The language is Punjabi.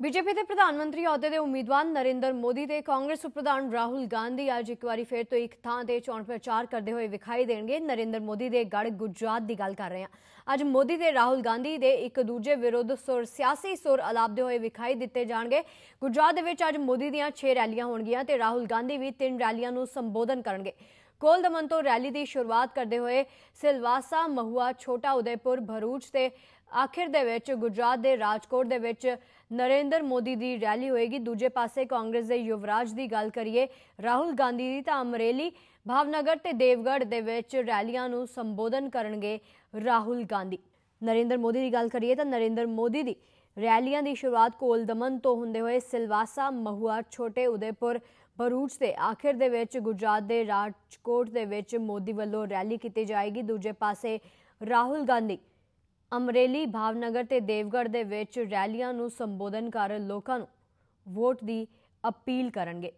ਬੀਜੇਪੀ ਦੇ ਪ੍ਰਧਾਨ ਮੰਤਰੀ ਅਹੁਦੇ ਦੇ ਉਮੀਦਵਾਰ ਨਰਿੰਦਰ ਮੋਦੀ ਤੇ ਕਾਂਗਰਸ ਪ੍ਰਧਾਨ ਰਾਹੁਲ ਗਾਂਧੀ ਅੱਜ ਇੱਕ ਵਾਰੀ ਫਿਰ ਤੋਂ ਇੱਕ ਥਾਂ ਤੇ ਚੋਣ ਪ੍ਰਚਾਰ ਕਰਦੇ ਹੋਏ ਵਿਖਾਈ ਦੇਣਗੇ। ਨਰਿੰਦਰ ਮੋਦੀ ਦੇ ਗੜ ਗੁਜਰਾਤ ਦੀ ਗੱਲ ਕਰ ਰਹੇ ਹਾਂ। ਅੱਜ ਮੋਦੀ ਤੇ ਰਾਹੁਲ ਗਾਂਧੀ ਦੇ ਇੱਕ ਦੂਜੇ ਵਿਰੁੱਧ ਸੁਰ, ਸਿਆਸੀ ਸੁਰ ਅਲਾਪਦੇ ਹੋਏ ਵਿਖਾਈ ਦਿੱਤੇ ਜਾਣਗੇ। ਗੁਜਰਾਤ ਦੇ ਵਿੱਚ ਅੱਜ ਮੋਦੀ ਦੀਆਂ 6 ਰੈਲੀਆਂ ਹੋਣਗੀਆਂ ਤੇ ਰਾਹੁਲ ਗਾਂਧੀ ਵੀ ਤਿੰਨ ਰੈਲੀਆਂ ਨੂੰ ਸੰਬੋਧਨ ਕਰਨਗੇ। ਕੋਲ ਦਮਨ ਤੋਂ ਰੈਲੀ ਦੀ ਸ਼ੁਰੂਆਤ ਕਰਦੇ ਹੋਏ ਸਿਲਵਾਸਾ, ਮਹੂਆ, ਛੋਟਾ ਉਦੈਪੁਰ, ਭਰੂਚ ਤੇ ਆਖਿਰ ਦੇ ਵਿੱਚ ਗੁਜਰਾਤ ਦੇ ਰਾਜਕੋਟ ਦੇ ਵਿੱਚ ਨਰਿੰਦਰ ਮੋਦੀ ਦੀ ਰੈਲੀ ਹੋਏਗੀ। ਦੂਜੇ ਪਾਸੇ ਕਾਂਗਰਸ ਦੇ ਯੁਵਰਾਜ ਦੀ ਗੱਲ ਕਰੀਏ, ਰਾਹੁਲ ਗਾਂਧੀ ਦੀ ਤਾਂ ਅਮਰੇਲੀ, ਭਾਵਨਗਰ ਤੇ ਦੇਵਗੜ੍ਹ ਦੇ ਵਿੱਚ ਰੈਲੀਆਂ ਨੂੰ ਸੰਬੋਧਨ ਕਰਨਗੇ ਰਾਹੁਲ ਗਾਂਧੀ। ਨਰਿੰਦਰ ਮੋਦੀ ਦੀ ਗੱਲ ਕਰੀਏ ਤਾਂ ਨਰਿੰਦਰ ਮੋਦੀ ਦੀ ਰੈਲੀਆਂ ਦੀ ਸ਼ੁਰੂਆਤ ਕੋਲ ਦਮਨ ਤੋਂ ਹੁੰਦੇ ਹੋਏ ਸਿਲਵਾਸਾ, ਮਹੂਆ, ਛੋਟੇ ਉਦੈਪੁਰ, ਭਰੂਚ ਤੇ ਆਖਿਰ ਦੇ ਵਿੱਚ ਗੁਜਰਾਤ ਦੇ ਰਾਜਕੋਟ ਦੇ ਵਿੱਚ ਮੋਦੀ ਵੱਲੋਂ ਰੈਲੀ ਕੀਤੀ ਜਾਏਗੀ। ਦੂਜੇ ਪਾਸੇ ਰਾਹੁਲ ਗਾਂਧੀ ਅਮਰੇਲੀ, ਭਾਵਨਗਰ ਤੇ ਦੇਵਗੜ੍ਹ ਦੇ ਵਿੱਚ ਰੈਲੀਆਂ ਨੂੰ ਸੰਬੋਧਨ ਕਰ ਲੋਕਾਂ ਨੂੰ ਵੋਟ ਦੀ ਅਪੀਲ ਕਰਨਗੇ।